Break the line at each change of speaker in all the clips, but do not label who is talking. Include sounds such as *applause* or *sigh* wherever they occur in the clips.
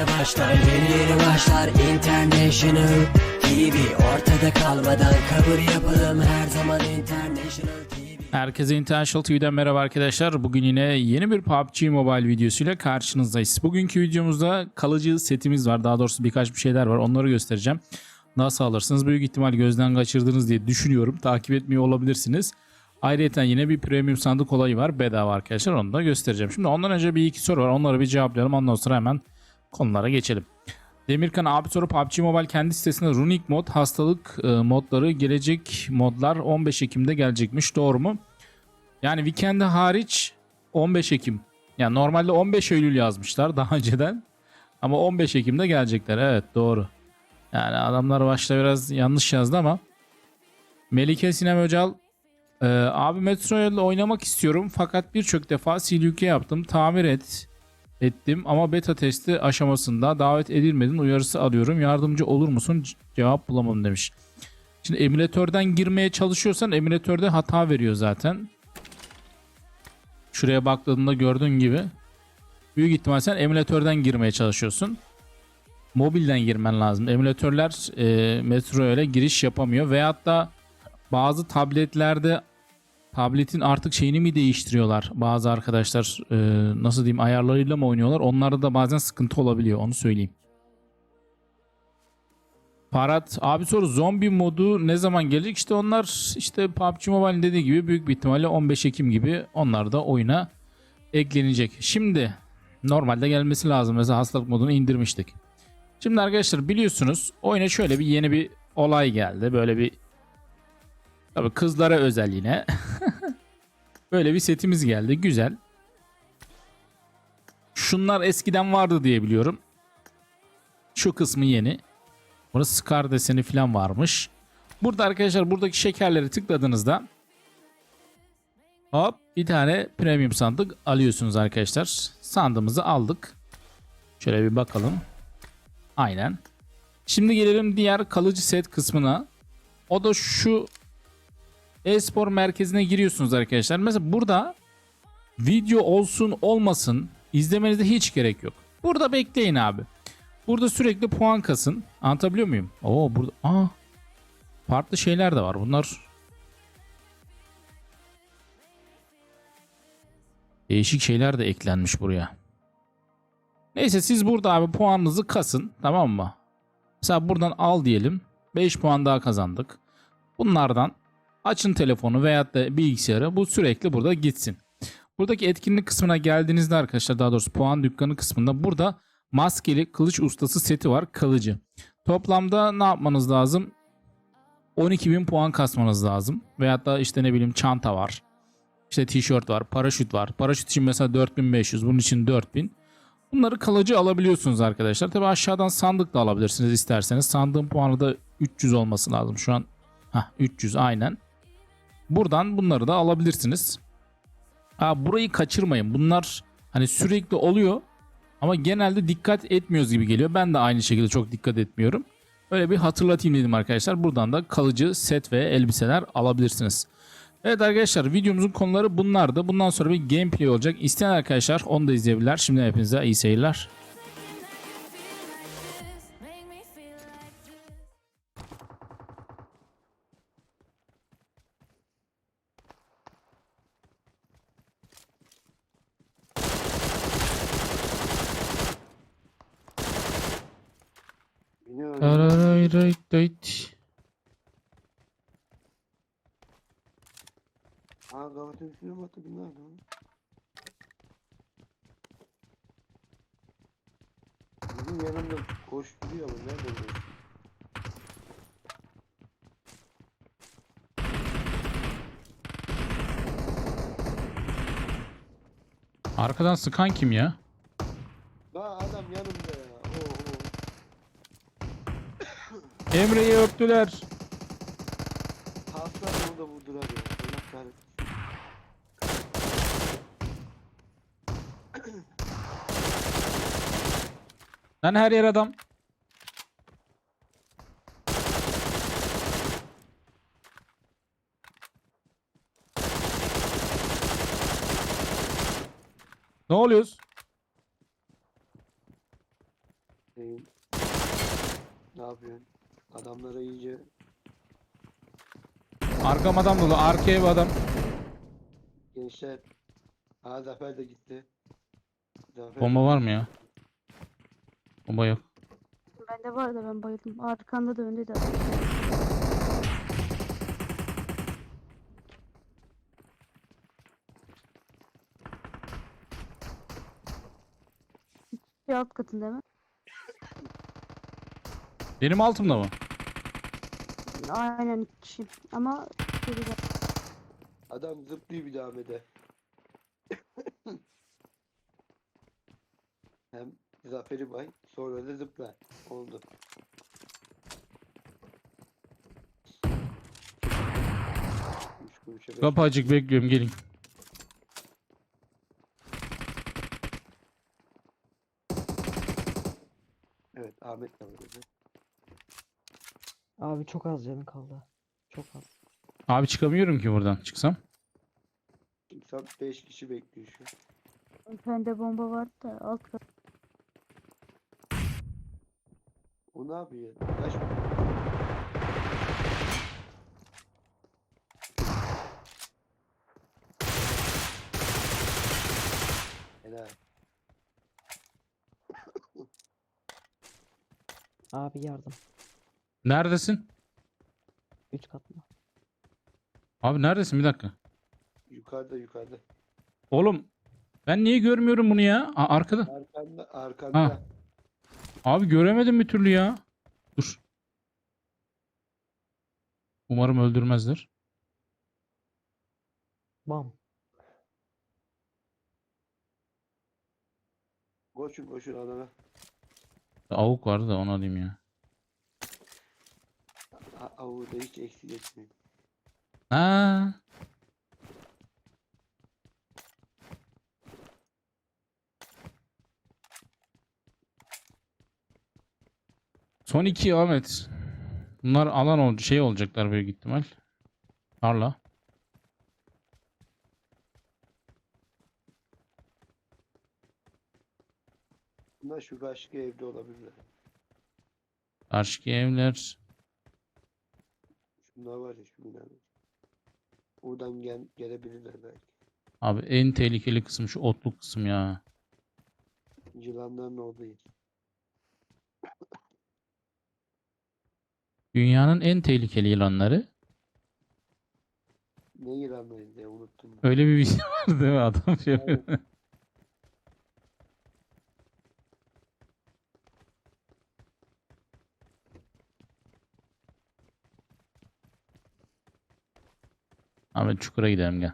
yeni başlar Yeni yeni başlar International TV Ortada kalmadan kabul yapalım Her zaman International TV
Herkese International TV'den merhaba arkadaşlar. Bugün yine yeni bir PUBG Mobile videosuyla karşınızdayız. Bugünkü videomuzda kalıcı setimiz var. Daha doğrusu birkaç bir şeyler var. Onları göstereceğim. Nasıl alırsınız? Büyük ihtimal gözden kaçırdınız diye düşünüyorum. Takip etmiyor olabilirsiniz. Ayrıca yine bir premium sandık olayı var. Bedava arkadaşlar. Onu da göstereceğim. Şimdi ondan önce bir iki soru var. Onları bir cevaplayalım. Ondan sonra hemen konulara geçelim. Demirkan abi soru PUBG Mobile kendi sitesinde Runic mod hastalık e, modları gelecek modlar 15 Ekim'de gelecekmiş doğru mu? Yani Weekend'e hariç 15 Ekim. Yani normalde 15 Eylül yazmışlar daha *laughs* önceden. Ama 15 Ekim'de gelecekler. Evet doğru. Yani adamlar başta biraz yanlış yazdı ama. Melike Sinem Öcal e, abi Metroid'le oynamak istiyorum fakat birçok defa CLUK yaptım. Tamir et ettim ama beta testi aşamasında davet edilmedin uyarısı alıyorum. Yardımcı olur musun? Cevap bulamadım demiş. Şimdi emülatörden girmeye çalışıyorsan emülatörde hata veriyor zaten. Şuraya baktığında gördüğün gibi büyük ihtimal sen emülatörden girmeye çalışıyorsun. Mobilden girmen lazım. Emülatörler e, Metro ile giriş yapamıyor. Veyahut da bazı tabletlerde tabletin artık şeyini mi değiştiriyorlar bazı arkadaşlar e, nasıl diyeyim ayarlarıyla mı oynuyorlar onlarda da bazen sıkıntı olabiliyor onu söyleyeyim. Parat abi soru zombi modu ne zaman gelecek işte onlar işte PUBG Mobile dediği gibi büyük bir ihtimalle 15 Ekim gibi onlar da oyuna eklenecek. Şimdi normalde gelmesi lazım mesela hastalık modunu indirmiştik. Şimdi arkadaşlar biliyorsunuz oyuna şöyle bir yeni bir olay geldi böyle bir Tabii kızlara özel yine. *laughs* Böyle bir setimiz geldi. Güzel. Şunlar eskiden vardı diye biliyorum. Şu kısmı yeni. Burası Scar deseni falan varmış. Burada arkadaşlar buradaki şekerleri tıkladığınızda hop bir tane premium sandık alıyorsunuz arkadaşlar. Sandığımızı aldık. Şöyle bir bakalım. Aynen. Şimdi gelelim diğer kalıcı set kısmına. O da şu e-spor merkezine giriyorsunuz arkadaşlar. Mesela burada video olsun olmasın izlemenize hiç gerek yok. Burada bekleyin abi. Burada sürekli puan kasın. Anlatabiliyor muyum? Oo burada aa farklı şeyler de var. Bunlar değişik şeyler de eklenmiş buraya. Neyse siz burada abi puanınızı kasın tamam mı? Mesela buradan al diyelim. 5 puan daha kazandık. Bunlardan Açın telefonu veyahut da bilgisayarı. Bu sürekli burada gitsin. Buradaki etkinlik kısmına geldiğinizde arkadaşlar daha doğrusu puan dükkanı kısmında burada maskeli kılıç ustası seti var kalıcı. Toplamda ne yapmanız lazım? 12.000 puan kasmanız lazım. Veyahut da işte ne bileyim çanta var. İşte tişört var, paraşüt var. Paraşüt için mesela 4500, bunun için 4000. Bunları kalıcı alabiliyorsunuz arkadaşlar. Tabi aşağıdan sandık da alabilirsiniz isterseniz. Sandığın puanı da 300 olması lazım. Şu an Heh, 300 aynen. Buradan bunları da alabilirsiniz. Ha, burayı kaçırmayın. Bunlar hani sürekli oluyor ama genelde dikkat etmiyoruz gibi geliyor. Ben de aynı şekilde çok dikkat etmiyorum. Öyle bir hatırlatayım dedim arkadaşlar. Buradan da kalıcı set ve elbiseler alabilirsiniz. Evet arkadaşlar videomuzun konuları bunlardı. Bundan sonra bir gameplay olacak. İsteyen arkadaşlar onu da izleyebilirler. Şimdi hepinize iyi seyirler. Tararayraytayt.
Ha gavete bir film attı binler lan. Bizim yanımda koşturuyor ama nerede bu?
Arkadan sıkan kim ya?
Daha adam yanımda ya. Oo, oo.
Emre'yi öptüler.
Tahtalar onu da vurdular ya. Allah kahretsin. *clears throat*
Lan her yer adam. Ne oluyoruz?
Neyin? Ne yapıyorsun? Adamlara iyice
Arkam adam dolu. Arka ev adam.
gençler. Ha Zafer de gitti. Zafer
Bomba var mı ya? Bomba yok.
Bende var da ben bayıldım. Arkanda da önde de. Bir alt katında mı?
Benim altımda mı?
Aynen kişi. Ama geride.
Adam zıplıyor bir daha de. *laughs* Hem Zafer'i bay sonra da zıpla. Oldu.
Açık bekliyorum gelin.
Evet Ahmet de var.
Abi çok az canım kaldı. Çok az.
Abi çıkamıyorum ki buradan. Çıksam.
Çıksam 5 kişi bekliyor şu. an.
Bende bomba vardı da alt kat.
O ne yapıyor? Taş mı? Helal.
Abi yardım.
Neredesin?
3 katlı.
Abi neredesin? Bir dakika.
Yukarıda yukarıda.
Oğlum ben niye görmüyorum bunu ya? Aa, arkada.
Arkanda arkanda.
Abi göremedim bir türlü ya. Dur. Umarım öldürmezler.
Bam.
Koşun koşun adama.
Avuk vardı da onu alayım ya.
A- Avuğu da hiç eksik etmeyin.
Ha. Son iki Ahmet. Bunlar alan oldu şey olacaklar büyük ihtimal. Tarla.
Bunlar şu karşı evde olabilirler.
Karşıki evler.
Şunlar var ya şu binada. Oradan gel gelebilirler belki.
Abi en tehlikeli kısım şu otluk kısım ya.
Yılanların olduğu yer.
Dünyanın en tehlikeli yılanları.
Ne yılanları diye unuttum.
Öyle bir video *laughs* var değil mi adam şey yapıyor. Ahmet çukura gidelim gel.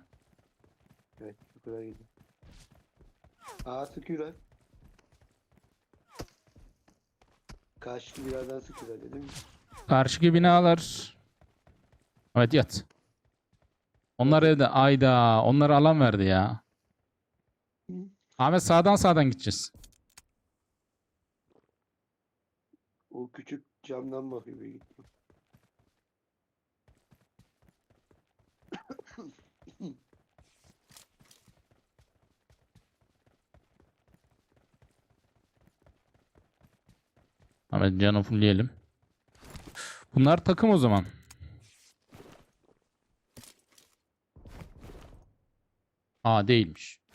Evet çukura gidin. Aa sıkıyor lan. Karşı biradan sıkıyor dedim.
Karşıki binalar. Evet yat. Onlar evde. Ayda. Onları alan verdi ya.
Hı.
Ahmet sağdan sağdan gideceğiz.
O küçük camdan bakıyor büyük ihtimal.
Ahmet canı fullleyelim. Bunlar takım o zaman. Aa değilmiş.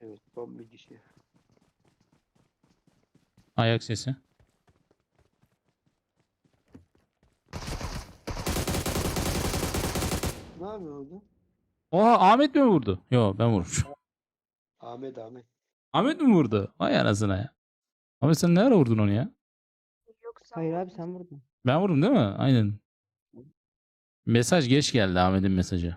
Evet son bir kişi.
Ayak sesi.
Ne yapıyor orada?
Oha Ahmet mi vurdu? Yo ben vurmuşum.
Ahmet Ahmet.
Ahmet mi vurdu? Vay anasına ya. Ahmet sen ne ara vurdun onu ya?
Yoksa
Hayır abi sen vurdun.
Ben vurdum değil mi? Aynen. Mesaj geç geldi Ahmet'in mesajı.